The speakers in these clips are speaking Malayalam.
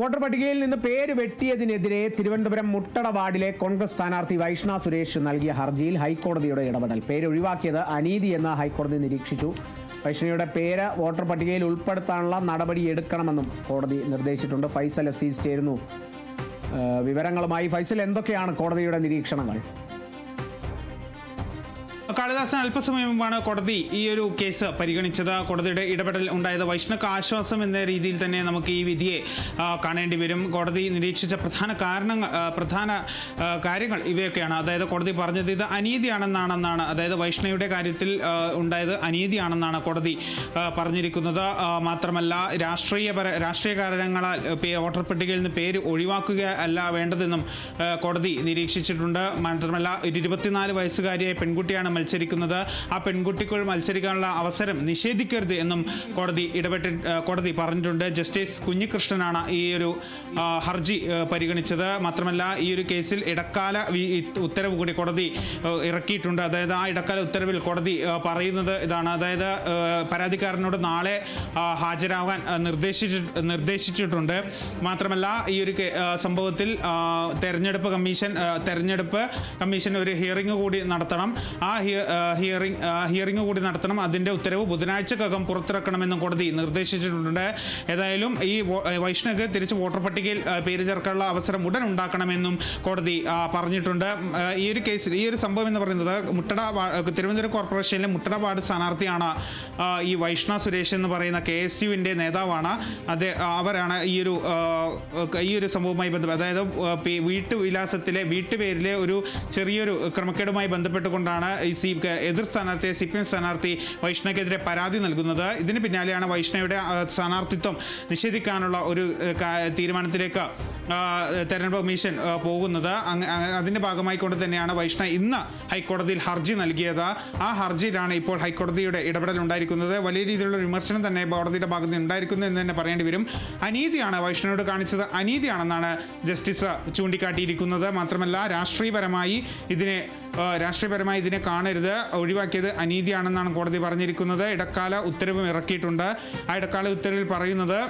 വോട്ടർ പട്ടികയിൽ നിന്ന് പേര് വെട്ടിയതിനെതിരെ തിരുവനന്തപുരം മുട്ടട വാർഡിലെ കോൺഗ്രസ് സ്ഥാനാർത്ഥി വൈഷ്ണ സുരേഷ് നൽകിയ ഹർജിയിൽ ഹൈക്കോടതിയുടെ ഇടപെടൽ. പേര് ഒഴിവാക്കിയത് അനീതി എന്ന് ഹൈക്കോടതി നിരീക്ഷിച്ചു. വൈഷ്ണയുടെ പേര് വോട്ടർ പട്ടികയിൽ ഉൾപ്പെടുത്താനുള്ള നടപടി എടുക്കണമെന്നും കോടതി നിർദ്ദേശിച്ചിട്ടുണ്ട്. ഫൈസൽ അസീസ് ചേരുന്നു. വിവരങ്ങളുമായി ഫൈസൽ എന്തൊക്കെയാണ് കോടതിയുടെ നിരീക്ഷണങ്ങൾ? കാളിദാസൻ അല്പസമയം മുമ്പാണ് കോടതി ഈ ഒരു കേസ് പരിഗണിച്ചത്. കോടതിയുടെ ഇടപെടൽ ഉണ്ടായത് വൈഷ്ണവ ആശ്വാസം എന്ന രീതിയിൽ തന്നെ നമുക്ക് ഈ വിധിയെ കാണേണ്ടി വരും. കോടതി നിരീക്ഷിച്ച പ്രധാന കാരണങ്ങൾ പ്രധാന കാര്യങ്ങൾ ഇവയൊക്കെയാണ്. അതായത് കോടതി പറഞ്ഞത് ഇത് അനീതിയാണെന്നാണെന്നാണ്. അതായത് വൈഷ്ണവയുടെ കാര്യത്തിൽ ഉണ്ടായത് അനീതിയാണെന്നാണ് കോടതി പറഞ്ഞിരിക്കുന്നത്. മാത്രമല്ല രാഷ്ട്രീയപര രാഷ്ട്രീയ കാരണങ്ങളാൽ വോട്ടർ പട്ടികയിൽ നിന്ന് പേര് ഒഴിവാക്കുക അല്ല വേണ്ടതെന്നും കോടതി നിരീക്ഷിച്ചിട്ടുണ്ട്. മാത്രമല്ല ഒരു ഇരുപത്തിനാല് വയസ്സുകാരിയായ പെൺകുട്ടിയാണ് മത്സരിക്കുന്നത്. ആ പെൺകുട്ടിക്ക് മത്സരിക്കാനുള്ള അവസരം നിഷേധിക്കരുത് എന്നും കോടതി ഇടപെട്ട് കോടതി പറഞ്ഞിട്ടുണ്ട്. ജസ്റ്റിസ് കുഞ്ഞികൃഷ്ണനാണ് ഈ ഒരു ഹർജി പരിഗണിച്ചത്. മാത്രമല്ല ഈ ഒരു കേസിൽ ഇടക്കാല ഉത്തരവ് കൂടി കോടതി ഇറക്കിയിട്ടുണ്ട്. അതായത് ആ ഇടക്കാല ഉത്തരവിൽ കോടതി പറയുന്നത് ഇതാണ്. അതായത് പരാതിക്കാരനോട് നാളെ ഹാജരാകാൻ നിർദ്ദേശിച്ചി നിർദ്ദേശിച്ചിട്ടുണ്ട്. മാത്രമല്ല ഈ ഒരു സംഭവത്തിൽ തെരഞ്ഞെടുപ്പ് കമ്മീഷൻ തെരഞ്ഞെടുപ്പ് കമ്മീഷൻ ഒരു ഹിയറിംഗ് കൂടി നടത്തണം. ആ, ഹിയറിംഗ് ഹിയറിംഗ് കൂടി നടത്തണം. അതിന്റെ ഉത്തരവ് ബുധനാഴ്ചക്കകം പുറത്തിറക്കണമെന്നും കോടതി നിർദ്ദേശിച്ചിട്ടുണ്ട്. ഏതായാലും ഈ വൈഷ്ണവ് തിരിച്ച് വോട്ടർ പട്ടികയിൽ പേര് ചേർക്കാനുള്ള അവസരം ഉടൻ ഉണ്ടാക്കണമെന്നും കോടതി പറഞ്ഞിട്ടുണ്ട്. ഈ ഒരു കേസിൽ ഈ ഒരു സംഭവം എന്ന് പറയുന്നത് മുട്ടട തിരുവനന്തപുരം കോർപ്പറേഷനിലെ മുട്ടട വാർഡ് സ്ഥാനാർത്ഥിയാണ് ഈ വൈഷ്ണ സുരേഷ് എന്ന് പറയുന്ന കെ എസ് യുവിന്റെ നേതാവാണ്. അത് അവരാണ് ഈ ഒരു ഈ ഒരു സംഭവവുമായി ബന്ധപ്പെട്ട് അതായത് വീട്ടുവിലാസത്തിലെ വീട്ടുപേരിലെ ഒരു ചെറിയൊരു ക്രമക്കേടുമായി ബന്ധപ്പെട്ടുകൊണ്ടാണ് സി എതിർ സ്ഥാനാർത്ഥി സി പി എം സ്ഥാനാർത്ഥി വൈഷ്ണവക്കെതിരെ പരാതി നൽകുന്നത്. ഇതിന് പിന്നാലെയാണ് വൈഷ്ണവയുടെ സ്ഥാനാർത്ഥിത്വം നിഷേധിക്കാനുള്ള ഒരു തീരുമാനത്തിലേക്ക് തെരഞ്ഞെടുപ്പ് കമ്മീഷൻ പോകുന്നത്. അതിന്റെ ഭാഗമായിക്കൊണ്ട് തന്നെയാണ് വൈഷ്ണവ് ഇന്ന് ഹൈക്കോടതിയിൽ ഹർജി നൽകിയത്. ആ ഹർജിയിലാണ് ഇപ്പോൾ ഹൈക്കോടതിയുടെ ഇടപെടൽ ഉണ്ടായിരിക്കുന്നത്. വലിയ രീതിയിലുള്ള വിമർശനം തന്നെ കോടതിയുടെ ഭാഗത്ത് ഉണ്ടായിരിക്കുന്നു എന്ന് തന്നെ പറയേണ്ടി വരും. അനീതിയാണ് വൈഷ്ണവോട് കാണിച്ചത്. അനീതിയാണെന്നാണ് ജസ്റ്റിസ് ചൂണ്ടിക്കാട്ടിയിരിക്കുന്നത്. മാത്രമല്ല രാഷ്ട്രീയപരമായി ഇതിനെ രാഷ്ട്രീയപരമായി ഇതിനെ കാണരുത്. ഒഴിവാക്കിയത് അനീതിയാണെന്നാണ് കോടതി പറഞ്ഞിരിക്കുന്നത്. ഇടക്കാല ഉത്തരവും ഇറക്കിയിട്ടുണ്ട്. ആ ഇടക്കാല ഉത്തരവിൽ പറയുന്നത്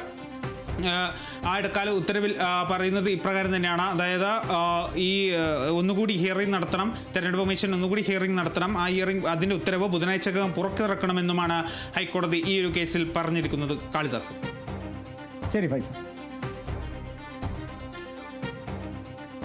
ആ ഇടക്കാല ഉത്തരവിൽ പറയുന്നത് ഇപ്രകാരം തന്നെയാണ്. അതായത് ഈ ഒന്നുകൂടി ഹിയറിംഗ് നടത്തണം തെരഞ്ഞെടുപ്പ് കമ്മീഷൻ ഒന്നുകൂടി ഹിയറിംഗ് നടത്തണം. ആ ഹിയറിംഗ് അതിന്റെ ഉത്തരവ് ബുധനാഴ്ചക്കകം പുറത്തിറക്കണമെന്നുമാണ് ഹൈക്കോടതി ഈ ഒരു കേസിൽ പറഞ്ഞിരിക്കുന്നത് കാളിദാസ്. ശരി ഫൈസൽ.